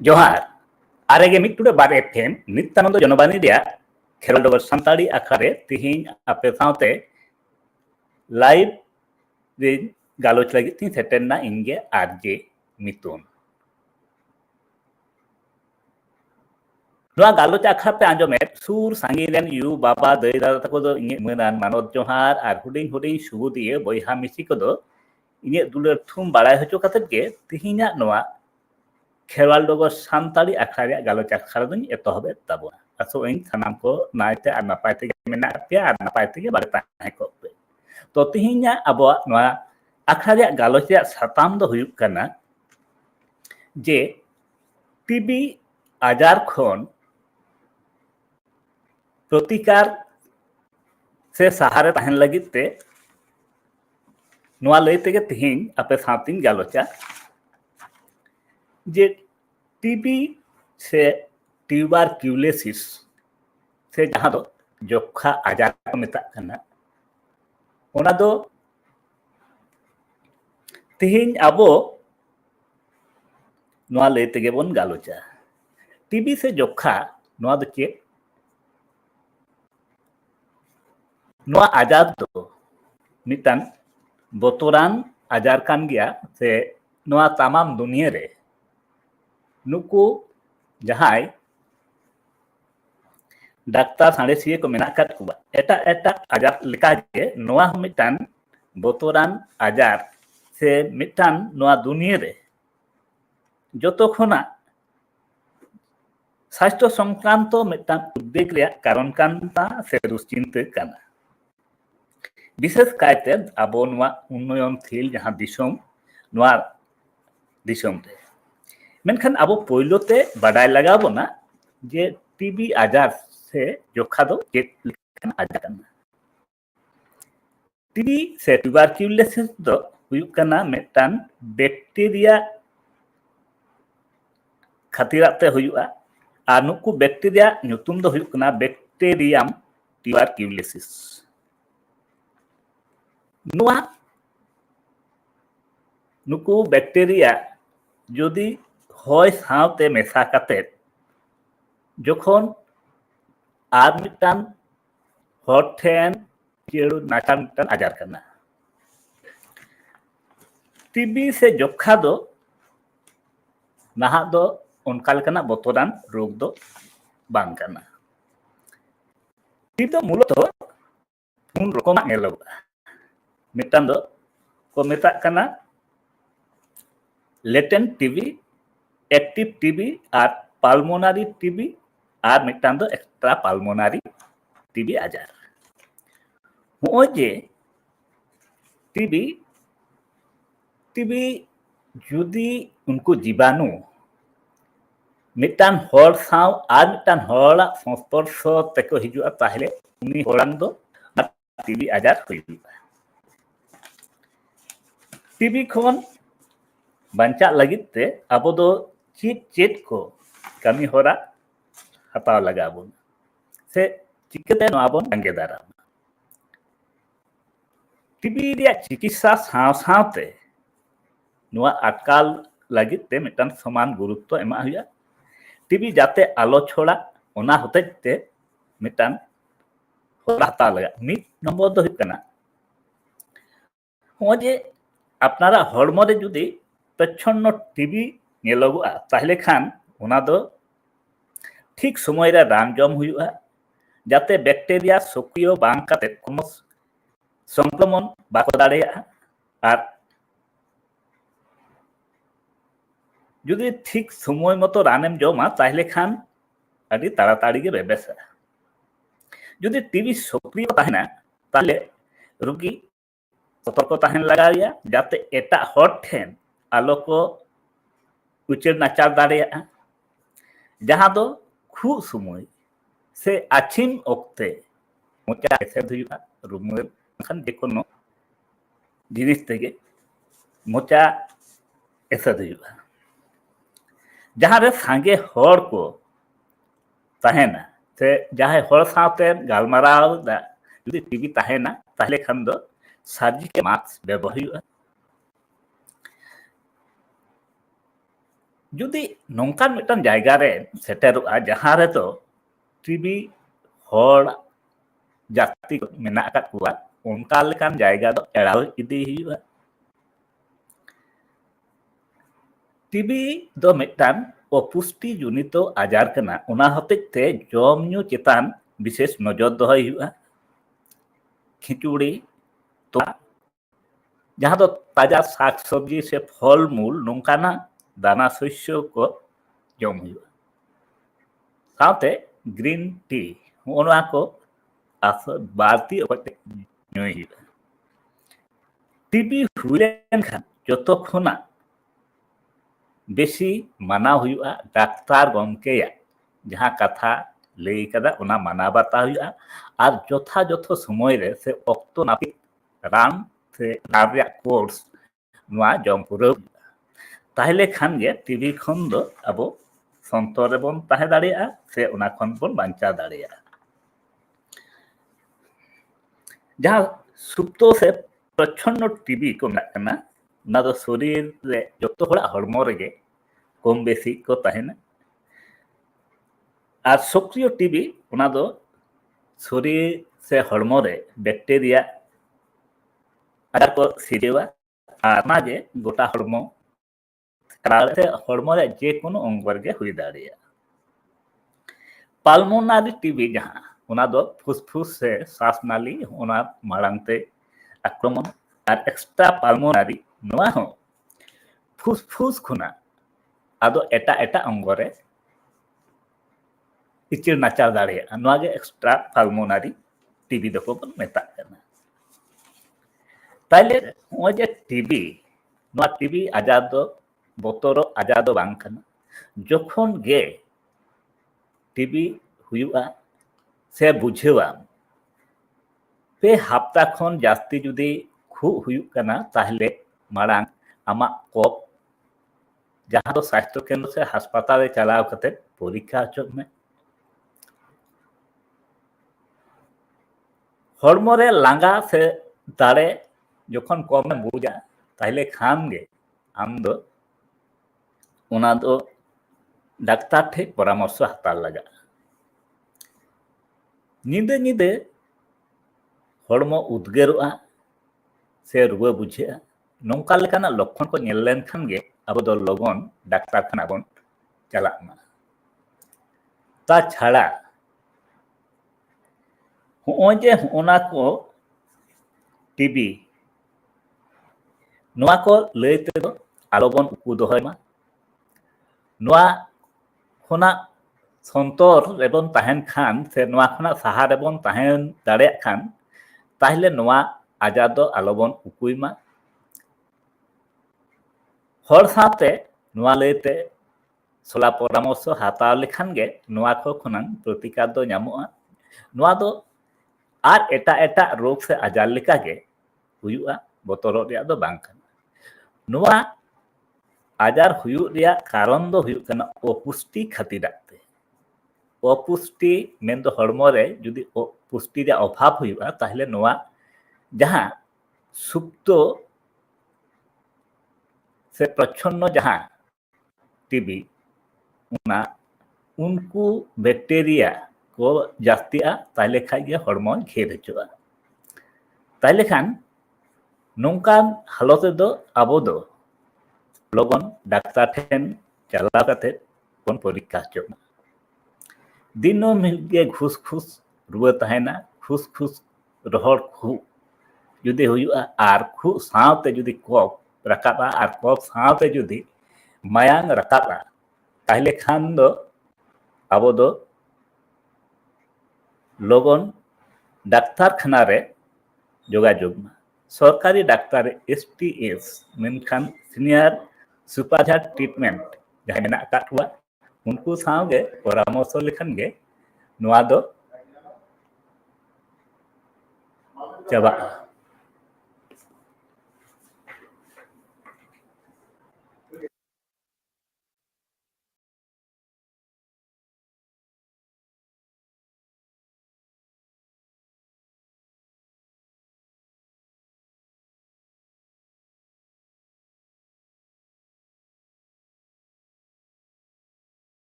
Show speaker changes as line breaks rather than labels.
ᱡᱚᱦᱟᱨ ᱟᱨᱮᱜᱮ ᱢᱤᱫ ᱴᱩᱰᱟᱹᱜ ᱵᱟᱨ ᱮᱯᱷᱮᱢ ᱱᱤᱛᱟᱱᱚᱱᱫᱚ ᱡᱚᱱᱚᱵᱟᱱᱤ ᱨᱮᱭᱟᱜ ᱠᱷᱮᱨᱣᱟᱞ ᱰᱚᱜᱚᱨ ᱥᱟᱱᱛᱟᱲᱤ ᱟᱠᱷᱲᱟ ᱨᱮ ᱛᱤᱦᱤᱧ ᱟᱯᱮ ᱥᱟᱶᱛᱮ ᱞᱟᱭᱤᱵ ᱨᱮᱧ ᱜᱟᱞᱚᱪ ᱞᱟᱹᱜᱤᱫ ᱛᱤᱧ ᱥᱮᱴᱮᱨᱱᱟ ᱤᱧᱜᱮ ᱟᱨᱡᱮ ᱢᱤᱛᱩᱱ ᱱᱚᱣᱟ ᱜᱟᱞᱚᱪ ᱟᱠᱷᱲᱟ ᱯᱮ ᱟᱸᱡᱚᱢᱮᱫ ᱥᱩᱨ ᱥᱟᱺᱜᱤᱧ ᱨᱮᱱ ᱭᱩ ᱵᱟᱵᱟ ᱫᱟᱹᱭ ᱫᱟᱫᱟ ᱛᱟᱠᱚ ᱫᱚ ᱤᱧᱟᱹᱜ ᱢᱟᱹᱱᱟᱱ ᱢᱟᱱᱚᱛ ᱡᱚᱦᱟᱨ ᱟᱨ ᱦᱩᱰᱤᱧ ᱦᱩᱰᱤᱧ ᱥᱩᱵᱩᱫᱤᱭᱟᱹ ᱵᱚᱭᱦᱟ ᱢᱤᱥᱤ ᱠᱚᱫᱚ ᱤᱧᱟᱹᱜ ᱫᱩᱞᱟᱹᱲ ᱛᱷᱩᱢ ᱵᱟᱲᱟᱭ ᱦᱚᱪᱚ ᱠᱟᱛᱮᱫ ᱜᱮ ᱛᱤᱦᱤᱧᱟᱜ ᱱᱚᱣᱟ ખેવાલડોગો ᱥᱟᱱᱛᱟᱲᱤ ᱟᱠᱷᱲᱟ ᱨᱮᱭᱟᱜ ᱜᱟᱞᱚᱪ ᱟᱠᱷᱲᱟ ᱫᱚᱧ ᱮᱛᱚᱦᱚᱵᱮᱫ ᱛᱟᱵᱚᱱᱟ ᱟᱥᱚᱜ ᱟᱹᱧ ᱥᱟᱱᱟᱢ ᱠᱚ ᱱᱟᱭᱛᱮ ᱟᱨ ᱱᱟᱯᱟᱭ ᱛᱮᱜᱮ ᱢᱮᱱᱟᱜ ᱯᱮᱭᱟ ᱟᱨ ᱱᱟᱯᱟᱭ ᱛᱮᱜᱮ ᱵᱟᱨᱮ ᱛᱟᱦᱮᱸ ᱠᱚᱜ ᱯᱮ ᱛᱚ ᱛᱤᱦᱤᱧᱟᱜ ᱟᱵᱚᱣᱟᱜ ᱱᱚᱣᱟ আখড়া ᱨᱮᱭᱟᱜ গালᱚᱪ ᱨᱮᱭᱟᱜ সাতাম ᱫᱚ ᱦᱩᱭᱩᱜ ᱠᱟᱱᱟ ᱡᱮ টিᱵি আজার খন প্রতিকার সে সাহারে তাহেন লাগি তে নোয়া লই থেকে তেহিন আপে সাঁতিন গালচা যে ટીબી से টিউবারকিউলোসিস ᱥᱮ ᱡᱟᱦᱟᱸ ᱫᱚ ᱡᱚᱠᱷᱟ ᱟᱡᱟᱨ ᱠᱚ ᱢᱮᱛᱟᱜ ᱠᱟᱱᱟ ᱚᱱᱟ ᱫᱚ ᱛᱮᱦᱮᱧ ᱟᱵᱚ ᱱᱚᱣᱟ ᱞᱟᱹᱭ ᱛᱮᱜᱮ ᱵᱚᱱ ᱜᱟᱞᱚᱪᱟ ᱴᱤᱵᱤ ᱥᱮ ᱡᱚᱠᱷᱟ ᱱᱚᱣᱟ ᱫᱚ ᱪᱮᱫ ᱱᱚᱣᱟ ᱟᱡᱟᱨ ᱫᱚ ᱢᱤᱫᱴᱟᱱ ᱵᱚᱛᱚᱨᱟᱱ ᱟᱡᱟᱨ ᱠᱟᱱ ᱜᱮᱭᱟ ᱥᱮ ᱱᱚᱣᱟ ᱛᱟᱢᱟᱢ ᱫᱩᱱᱤᱭᱟᱹ ᱨᱮ ᱱᱩᱠᱩ ᱡᱟᱦᱟᱸᱭ ᱰᱟᱠᱛᱟᱨ ᱥᱟᱬᱮᱥᱤᱭᱟᱹ ᱠᱚ ᱢᱮᱱᱟᱜ ᱟᱠᱟᱫ ᱠᱚᱣᱟ ᱮᱴᱟᱜ ᱮᱴᱟᱜ ᱟᱡᱟᱨ ᱞᱮᱠᱟᱜᱮ ᱱᱚᱣᱟ ᱦᱚᱸ ᱢᱤᱫᱴᱟᱱ ᱵᱚᱛᱚᱨᱟᱱ ᱟᱡᱟᱨ ᱥᱮ ᱢᱤᱫᱴᱟᱱ ᱱᱚᱣᱟ ᱫᱩᱱᱤᱭᱟᱹ ᱨᱮ ᱡᱚᱛᱚ ᱠᱷᱚᱱᱟᱜ ᱥᱟᱥᱛᱷᱚ ᱥᱚᱝᱠᱨᱟᱱᱛᱚ ᱢᱤᱫᱴᱟᱱ ᱩদ্বেᱜ ᱨᱮᱭᱟᱜ ᱠᱟᱨᱚᱱ ᱠᱟᱱᱟ ᱥᱮ ᱫᱩᱥᱪᱤᱱᱛᱟᱹ ᱠᱟᱱᱟ ᱵᱤᱥᱮᱥ ᱠᱟᱭᱛᱮ ᱟᱵᱚ ᱱᱚᱣᱟ ᱩᱱᱱᱚᱭᱚᱱᱥᱤᱞ ᱡᱟᱦᱟᱸ ᱫᱤᱥᱚᱢ ᱱᱚᱣᱟ ᱫᱤᱥᱚᱢ ᱨᱮ ᱢᱮᱱᱠᱷᱟᱱ ᱟᱵᱚ ᱯᱳᱭᱞᱳ ᱛᱮ ᱵᱟᱰᱟᱭ ᱞᱟᱜᱟᱣ ᱵᱚᱱᱟ ᱡᱮ ᱴᱤᱵᱤ ᱟᱡᱟᱨ ᱥᱮ ᱡᱚᱠᱷᱟ ᱫᱚ ᱪᱮᱫ ᱞᱮᱠᱟᱱ ᱟᱡᱟᱨ ᱠᱟᱱᱟ ᱴᱤᱵᱤ ᱥᱮ ᱴᱩᱵᱟᱨᱠᱤউᱞᱮᱥᱤᱥ ᱫᱚ ᱦᱩᱭᱩᱜ ᱠᱟᱱᱟ ᱢᱤᱫᱴᱟᱱ ᱵᱮᱠᱴᱮᱨᱤᱭᱟ ᱠᱷᱟᱹᱛᱤᱨᱟᱜ ᱛᱮ ᱦᱩᱭᱩᱜᱼᱟ ᱟᱨ ᱱᱩᱠᱩ ᱵᱮᱠᱴᱮᱨᱤᱭᱟ ᱧᱩᱛᱩᱢ ᱫᱚ ᱦᱩᱭᱩᱜ ᱠᱟᱱᱟ ᱵᱮᱠᱴᱮᱨᱤᱭᱟᱢ ᱴᱤᱵᱟᱨᱠᱤউᱞᱮᱥᱤᱥ ᱱᱚᱣᱟ ᱱᱩᱠᱩ ᱵᱮᱠᱴᱮᱨᱤᱭᱟ ᱡᱩᱫᱤ ᱦᱚᱭ ᱥᱟᱶᱛᱮ ᱢᱮᱥᱟ ᱠᱟᱛᱮᱫ ᱡᱚᱠᱷᱚᱱ ᱟᱨ ᱢᱤᱫᱴᱟᱱ ᱦᱚᱲ ᱴᱷᱮᱱ ᱠᱤᱭᱟᱹᱲᱩ ᱱᱟᱪᱟ ᱢᱤᱫᱴᱟᱱ ᱟᱡᱟᱨ ᱠᱟᱱᱟ ᱴᱤᱵᱤ ᱥᱮ ᱡᱚᱠᱷᱟ ᱫᱚ ᱱᱟᱦᱟᱜ ᱫᱚ ᱚᱱᱠᱟ ᱞᱮᱠᱟᱱᱟᱜ ᱵᱚᱛᱚᱨᱟᱱ ᱨᱳᱜᱽ ᱫᱚ ᱵᱟᱝ ᱠᱟᱱᱟ ᱴᱤᱵ ᱫᱚ ᱢᱩᱞᱚᱛᱚ ᱯᱩᱱ ᱨᱚᱠᱚᱢᱟᱜ ᱧᱮᱞᱚᱜᱚᱜᱼᱟ ᱢᱤᱫᱴᱟᱝ ᱫᱚ ᱠᱚ ᱢᱮᱛᱟᱜ ᱠᱟᱱᱟ ᱞᱮᱴᱮᱱ ᱴᱤᱵᱤ অ্যাক্টিভ টিবি আর পালমোনারি টিবি আর মিদটাং ᱫᱚ এক্সট্রা পালমোনারি টিবি আজার ᱱᱚᱜᱼᱚᱭ ᱡᱮ টিবি টিবি যদি উনকু জীবাণু ᱢᱤᱫᱴᱟᱝ ᱦᱚᱲ ᱥᱟᱶ ᱟᱨ ᱢᱤᱫᱴᱟᱝ ᱦᱚᱲᱟᱜ ᱥᱚᱝᱥᱯᱚᱨᱥᱚ ᱛᱮᱠᱚ ᱦᱤᱡᱩᱜᱼᱟ ᱛᱟᱦᱞᱮ ᱩᱱᱤ ᱦᱚᱲᱟᱝ ᱫᱚ টিবি আজার ᱦᱩᱭᱩᱜᱼᱟ টিবি ᱠᱷᱚᱱ ᱵᱟᱧᱪᱟᱜ ᱞᱟᱹᱜᱤᱫ ᱛᱮ ᱟᱵᱚ ᱫᱚ ᱪᱮᱫ ᱪᱮᱫ ᱠᱚ ᱠᱟᱹᱢᱤ ᱦᱚᱨᱟ ᱦᱟᱛᱟᱣ ᱞᱟᱜᱟᱣ ᱵᱚᱱᱟ ᱥᱮ ᱪᱤᱠᱟᱹᱛᱮ ᱱᱚᱣᱟ ᱵᱚᱱ ᱡᱟᱸᱜᱮ ᱫᱟᱨᱟᱢᱟ ᱴᱤᱵᱤ ᱨᱮᱭᱟᱜ ᱪᱤᱠᱤᱛᱥᱟ ᱥᱟᱶ ᱥᱟᱶᱛᱮ ᱱᱚᱣᱟ ᱟᱴᱠᱟᱣ ᱞᱟᱹᱜᱤᱫ ᱛᱮ ᱢᱤᱫᱴᱟᱝ ᱥᱚᱢᱟᱱ ᱜᱩᱨᱩᱛᱛᱚ ᱮᱢᱟᱜ ᱦᱩᱭᱩᱜᱼᱟ ᱴᱤᱵি ᱡᱟᱛᱮ ᱟᱞᱚ ᱪᱷᱚᱲᱟ ᱚᱱᱟ ᱦᱚᱛᱮᱡ ᱛᱮ ᱢᱤᱫᱴᱟᱝ ᱦᱚᱨᱟ ᱦᱟᱛᱟᱣ ᱞᱟᱜᱟᱜᱼᱟ ᱢᱤᱫ ᱱᱚᱢᱵᱚᱨ ᱫᱚ ᱦᱩᱭᱩᱜ ᱠᱟᱱᱟ ᱱᱚᱜᱼᱚᱭ ᱡᱮ ᱟᱯᱱᱟᱨᱟᱜ ᱦᱚᱲᱢᱚ ᱨᱮ ᱡᱩᱫᱤ প্রচ্ছন্ন টিবি ᱧᱮᱞᱚᱜᱚᱜᱼᱟ ᱛᱟᱦᱞᱮ ᱠᱷᱟᱱ ᱚᱱᱟ ᱫᱚ ᱴᱷᱤᱠ ᱥᱚᱢᱚᱭ ᱨᱮ ᱨᱟᱱ ᱡᱚᱢ ᱦᱩᱭᱩᱜᱼᱟ, ᱡᱟᱛᱮ ᱵᱮᱠᱴᱮᱨᱤᱭᱟ ᱥᱚᱠᱨᱤᱭᱚ ᱵᱟᱝ ᱠᱟᱛᱮ ᱠᱳᱱᱳ সংক্রমণ বাকো দাঁড়িয়ে আর যদি ঠিক সময় মতো রানেম জমা তাহলে খান আদি তাড়াতাড়ি গেবে বেসা যদি টিভি সক্রিয় তাহেনা তাহলে রুগী সতর্ক তাহেন লাগাইয়া যাতে এটা হট ঠেন আলোক ᱩᱪᱟᱹᱲ ᱱᱟᱪᱟᱨ ᱫᱟᱲᱮᱭᱟᱜᱼᱟ ᱡᱟᱦᱟᱸ ᱫᱚ ᱠᱷᱩᱜ ᱥᱚᱢᱚᱭ ᱥᱮ ᱟᱪᱷᱤᱢ ᱚᱠᱛᱮ ᱢᱚᱪᱟ ᱮᱥᱮᱫ ᱦᱩᱭᱩᱜᱼᱟ ᱨᱩᱢᱟᱹᱞ ᱵᱟᱝᱠᱷᱟᱱ ᱡᱮᱠᱳᱱᱳ ᱡᱤᱱᱤᱥ ᱛᱮᱜᱮ ᱢᱚᱪᱟ ᱮᱥᱮᱫ ᱦᱩᱭᱩᱜᱼᱟ ᱡᱟᱦᱟᱸᱨᱮ ᱥᱟᱸᱜᱮ ᱦᱚᱲ ᱠᱚ ᱛᱟᱦᱮᱱᱟ ᱥᱮ ᱡᱟᱦᱟᱸᱭ ᱦᱚᱲ ᱥᱟᱶᱛᱮ ᱜᱟᱞᱢᱟᱨᱟᱣ ᱡᱩᱫᱤ ᱴᱤᱵᱷᱤ ᱛᱟᱦᱮᱱᱟ ᱛᱟᱦᱞᱮ ᱠᱷᱟᱱ ᱫᱚ ᱥᱟᱨᱡᱤᱠᱮ ᱢᱟস্ᱠ ᱵᱮᱵᱚᱦᱟᱨ ᱦᱩᱭᱩᱜᱼᱟ ᱡᱩᱫᱤ ᱱᱚᱝᱠᱟᱱ ᱢᱤᱫᱴᱟᱱ ᱡᱟᱭᱜᱟ ᱨᱮ ᱥᱮᱴᱮᱨᱚᱜᱼᱟ ᱡᱟᱦᱟᱸ ᱨᱮᱫᱚ ᱴᱤᱵᱤ ᱦᱚᱲ ᱡᱟᱹᱥᱛᱤ ᱢᱮᱱᱟᱜ ᱟᱠᱟᱫ ᱠᱚᱣᱟ ᱚᱱᱠᱟ ᱞᱮᱠᱟᱱ ᱡᱟᱭᱜᱟ ᱫᱚ ᱮᱲᱟᱣ ᱤᱫᱤ ᱦᱩᱭᱩᱜᱼᱟ ᱴᱤᱵᱤ ᱫᱚ ᱢᱤᱫᱴᱟᱱ অপুষ্টি জনিত আজার কানা ওনা হতেজ তে জম নু চেতান বিশেষ নজর দহয় হুয়া খিচুড়ি তো যাহা তো তাজা শাক সবজি সে ফল মূল নঙ্কানা দানা শস্য ᱠᱚ ᱡᱚᱢ ᱦᱩᱭᱩᱜᱼᱟ ᱥᱟᱶᱛᱮ গ্রিন টি ᱱᱚᱜᱼᱚ ᱱᱚᱣᱟ ᱠᱚ ᱵᱟᱹᱲᱛᱤ ᱚᱠᱚᱡ ᱧᱩᱭ ᱦᱩᱭᱩᱜᱼᱟ টিবি ᱦᱩᱭ ᱞᱮᱱᱠᱷᱟᱱ ᱡᱚᱛᱚ ᱠᱷᱚᱱᱟᱜ বেশি মানা হুইয়া ডাক্তার গমকেয়া যাহা কথা লই কাদা ওনা মানা বাতা হুইয়া আর যথাযথ সময় রে সে অক্ত নাপিত রান সে রান রিয়া কোর্স নোয়া জম পুরো তাহলে খান গে টিভি খন দো আবো সন্তর রেবন তাহে দাঁড়িয়া সে ওনা খন বন বাঞ্চা দাঁড়িয়া যাহা সুপ্ত সে প্রচ্ছন্ন টিভি কো মেনা কানা ᱚᱱᱟ ᱫᱚ ᱥᱚᱨᱤᱨ ᱨᱮ ᱡᱚᱛᱚ ᱦᱚᱲᱟᱜ ᱦᱚᱲᱢᱚ ᱨᱮᱜᱮ ᱠᱚᱢ ᱵᱮᱥᱤ ᱠᱚ ᱛᱟᱦᱮᱱᱟ ᱟᱨ ᱥᱚᱠᱨᱤᱭᱚ ᱴᱤᱵᱤ ᱚᱱᱟ ᱫᱚ শরীর সে হড়মো রে ব্যাকটেরিয়া আজার কো সিরেওয়া আর অনাগে গোটা হড়মো ᱠᱟᱨᱟᱲ ᱥᱮ ᱦᱚᱲᱢᱚ ᱨᱮ ᱡᱮ ᱠᱳᱱᱳ ᱚᱝᱜᱚ ᱨᱮᱜᱮ ᱦᱩᱭ ᱫᱟᱲᱮᱭᱟᱜᱼᱟ ᱯᱟᱞᱢᱳᱱᱟᱨᱤ ᱴᱤᱵᱤ ᱡᱟᱦᱟᱸ ᱚᱱᱟ ᱫᱚ ᱯᱷᱩᱥᱯᱷᱩᱥ ᱥᱮ ᱥᱟᱥ ᱱᱟᱞᱤ ᱚᱱᱟ ᱢᱟᱲᱟᱝ ᱛᱮ ᱟᱠᱨᱚᱢᱚᱱ ᱟᱨ ᱮᱠᱥᱴᱨᱟ ᱯᱟᱞᱢᱳᱱᱟᱨᱤ ᱱᱚᱣᱟ ᱦᱚᱸ ᱯᱷᱩᱥᱯᱷᱩᱥ ᱠᱷᱚᱱᱟᱜ ᱟᱫᱚ ᱮᱴᱟᱜ ᱮᱴᱟᱜ ᱚᱝᱜᱚ ᱨᱮ ᱤᱪᱟᱹᱲ ᱱᱟᱪᱟᱲ ᱫᱟᱲᱮᱭᱟᱜᱼᱟ ᱱᱚᱣᱟ ᱜᱮ ᱮᱠᱥᱴᱨᱟ ᱯᱟᱞᱢᱳᱱᱟᱨᱤ ᱴᱤᱵᱤ ᱫᱚᱠᱚ ᱵᱚᱱ ᱢᱮᱛᱟᱜ ᱠᱟᱱᱟ ᱛᱟᱦᱞᱮ ᱱᱚᱜᱼᱚᱭ ᱡᱮ ᱴᱤᱵᱤ ᱱᱚᱣᱟ ᱴᱤᱵᱤ ᱟᱡᱟᱨ ᱫᱚ ᱵᱚᱛᱚᱨᱚᱜ ᱟᱡᱟ ᱫᱚ ᱵᱟᱝ ᱠᱟᱱᱟ ᱡᱚᱠᱷᱚᱱ ᱜᱮ ᱴᱤᱵᱤ ᱦᱩᱭᱩᱜᱼᱟ ᱥᱮ ᱵᱩᱡᱷᱟᱹᱣᱟᱢ ᱯᱮ ᱦᱟᱯᱛᱟ ᱠᱷᱚᱱ ᱡᱟᱹᱥᱛᱤ ᱡᱩᱫᱤ ᱠᱷᱩᱜ ᱦᱩᱭᱩᱜ ᱠᱟᱱᱟ ᱛᱟᱦᱞᱮ ᱢᱟᱲᱟᱝ ᱟᱢᱟᱜ ᱠᱚᱯ ᱡᱟᱦᱟᱸ ᱫᱚ ᱥᱟᱥᱛᱷᱚ ᱠᱮᱱᱫᱨᱚ ᱥᱮ ᱦᱟᱥᱯᱟᱛᱟᱞ ᱨᱮ ᱪᱟᱞᱟᱣ ᱠᱟᱛᱮᱫ ᱯᱚᱨᱤᱠᱠᱷᱟ ᱦᱚᱪᱚᱜ ᱢᱮ ᱦᱚᱲᱢᱚ ᱨᱮ ᱞᱟᱸᱜᱟ ᱥᱮ ᱫᱟᱲᱮ ᱡᱚᱠᱷᱚᱱ ᱠᱚᱢᱮᱢ ᱵᱩᱡᱟ ᱛᱟᱦᱞᱮ ᱠᱷᱟᱱ ᱜᱮ ᱟᱢ ᱫᱚ ᱚᱱᱟ ᱫᱚ ᱰᱟᱠᱛᱟᱨ ᱴᱷᱮᱡ ᱯᱚᱨᱟᱢᱚᱨᱥᱚ ᱦᱟᱛᱟᱣ ᱞᱟᱜᱟᱜᱼᱟ ᱧᱤᱫᱟᱹ ᱧᱤᱫᱟᱹ ᱦᱚᱲᱢᱚ ᱩᱫᱽᱜᱟᱹᱨᱚᱜᱼᱟ ᱥᱮ ᱨᱩᱣᱟᱹ ᱵᱩᱡᱷᱟᱹᱜᱼᱟ ᱱᱚᱝᱠᱟ ᱞᱮᱠᱟᱱᱟᱜ ᱞᱚᱠᱠᱷᱚᱱ ᱠᱚ ᱧᱮᱞ ᱞᱮᱱᱠᱷᱟᱱ ᱜᱮ ᱟᱵᱚ ᱫᱚ ᱞᱚᱜᱚᱱ ᱰᱟᱠᱛᱟᱨ ᱠᱷᱟᱱᱟ ᱵᱚᱱ ᱪᱟᱞᱟᱜ ᱢᱟ তাছাড়া ᱦᱚᱸᱜᱼᱚᱭ ᱡᱮ ᱦᱚᱸᱜᱼᱱᱟ ᱠᱚ ᱴᱤᱵᱤ ᱱᱚᱣᱟ ᱠᱚ ᱞᱟᱹᱭ ᱛᱮᱫᱚ ᱟᱞᱚᱵᱚᱱ ᱩᱠᱩ ᱫᱚᱦᱚᱭ ᱢᱟ ᱱᱚᱣᱟ ᱠᱷᱚᱱᱟᱜ ᱥᱚᱱᱛᱚᱨ ᱨᱮᱵᱚᱱ ᱛᱟᱦᱮᱱ ᱠᱷᱟᱱ ᱥᱮ ᱱᱚᱣᱟ ᱠᱷᱚᱱᱟᱜ ᱥᱟᱦᱟ ᱨᱮᱵᱚᱱ ᱛᱟᱦᱮᱱ ᱫᱟᱲᱮᱭᱟᱜ ᱠᱷᱟᱱ ᱛᱟᱦᱞᱮ ᱱᱚᱣᱟ ᱟᱡᱟᱨ ᱫᱚ ᱟᱞᱚᱵᱚᱱ ᱩᱠᱩᱭ ᱢᱟ ᱦᱚᱲ ᱥᱟᱶᱛᱮ ᱱᱚᱣᱟ ᱞᱟᱹᱭᱛᱮ ᱥᱚᱞᱟ ᱯᱚᱨᱟᱢᱚᱨᱥᱚ ᱦᱟᱛᱟᱣ ᱞᱮᱠᱷᱟᱱ ᱜᱮ ᱱᱚᱣᱟ ᱠᱚ ᱠᱷᱚᱱᱟᱜ ᱯᱨᱚᱛᱤᱠᱟᱨ ᱫᱚ ᱧᱟᱢᱚᱜᱼᱟ ᱱᱚᱣᱟ ᱫᱚ ᱟᱨ ᱮᱴᱟᱜ ᱮᱴᱟᱜ ᱨᱳᱜᱽ ᱥᱮ ᱟᱡᱟᱨ ᱞᱮᱠᱟᱜᱮ ᱦᱩᱭᱩᱜᱼᱟ ᱵᱚᱛᱚᱨᱚᱜ ᱨᱮᱭᱟᱜ ᱫᱚ ᱵᱟᱝ ᱠᱟᱱᱟ ᱱᱚᱣᱟ ᱟᱡᱟᱨ ᱦᱩᱭᱩᱜ ᱨᱮᱭᱟᱜ ᱠᱟᱨᱚᱱ ᱫᱚ ᱦᱩᱭᱩᱜ ᱠᱟᱱᱟ ᱚᱯᱩᱥᱴᱤ ᱠᱷᱟᱹᱛᱤᱨᱟᱜ ᱛᱮ ᱚᱯᱩᱥᱴᱤ ᱢᱮᱱᱫᱚ ᱦᱚᱲᱢᱚ ᱨᱮ ᱡᱩᱫᱤ ᱯᱩᱥᱴᱤ ᱨᱮᱭᱟᱜ ᱚᱵᱷᱟᱵᱽ ᱦᱩᱭᱩᱜᱼᱟ ᱛᱟᱦᱞᱮ ᱱᱚᱣᱟ ᱡᱟᱦᱟᱸ ᱥᱩᱯᱛᱚ ᱥᱮ প্রচ্ছন্ন যাহা টিবি না উনকু ব্যাকটেরিয়া কো জাস্তিয়া তাহলে খাই গে হরমোন ঘের হচুয়া তাহলে খান নংকান হালতে দো আবো দো লগন ᱰᱟᱠᱛᱟᱨ ᱴᱷᱮᱱ ᱪᱟᱞᱟᱣ ᱠᱟᱛᱮᱫ ᱵᱚᱱ ᱯᱚᱨᱤᱠᱠᱷᱟ ᱦᱚᱪᱚᱜ ᱢᱟ ᱫᱤᱱᱟᱹᱢ ᱦᱤᱞᱳᱜ ᱜᱮ ᱜᱷᱩᱥ ᱜᱷᱩᱥ ᱨᱩᱣᱟᱹ ᱛᱟᱦᱮᱱᱟ ᱜᱷᱩᱥ ᱜᱷᱩᱥ ᱨᱚᱦᱚᱲ ᱠᱷᱩᱜ ᱡᱩᱫᱤ ᱦᱩᱭᱩᱜᱼᱟ ᱟᱨ ᱠᱷᱩᱜ ᱥᱟᱶᱛᱮ ᱡᱩᱫᱤ ᱠᱚᱯ ᱨᱟᱠᱟᱵᱼᱟ ᱟᱨ ᱠᱚᱯ ᱥᱟᱶᱛᱮ ᱡᱩᱫᱤ ᱢᱟᱭᱟᱝ ᱨᱟᱠᱟᱵᱼᱟ ᱛᱟᱦᱞᱮ ᱠᱷᱟᱱ ᱫᱚ ᱟᱵᱚ ᱫᱚ লবণ ডাক্তারখানারে যোগাযোগ মা সরকারি ডাক্তার এস টি এস মেনখান সিনিয়র ᱥᱩᱯᱟᱡᱷᱟᱴ ᱴᱨᱤᱴᱢᱮᱱᱴ ᱡᱟᱦᱟᱸᱭ ᱢᱮᱱᱟᱜ ᱟᱠᱟᱫ ᱠᱚᱣᱟ ᱩᱱᱠᱩ ᱥᱟᱶᱜᱮ ᱯᱚᱨᱟᱢᱚᱨᱥᱚ ᱞᱮᱠᱷᱟᱱ ᱜᱮ ᱱᱚᱣᱟ ᱫᱚ ᱪᱟᱵᱟᱜᱼᱟ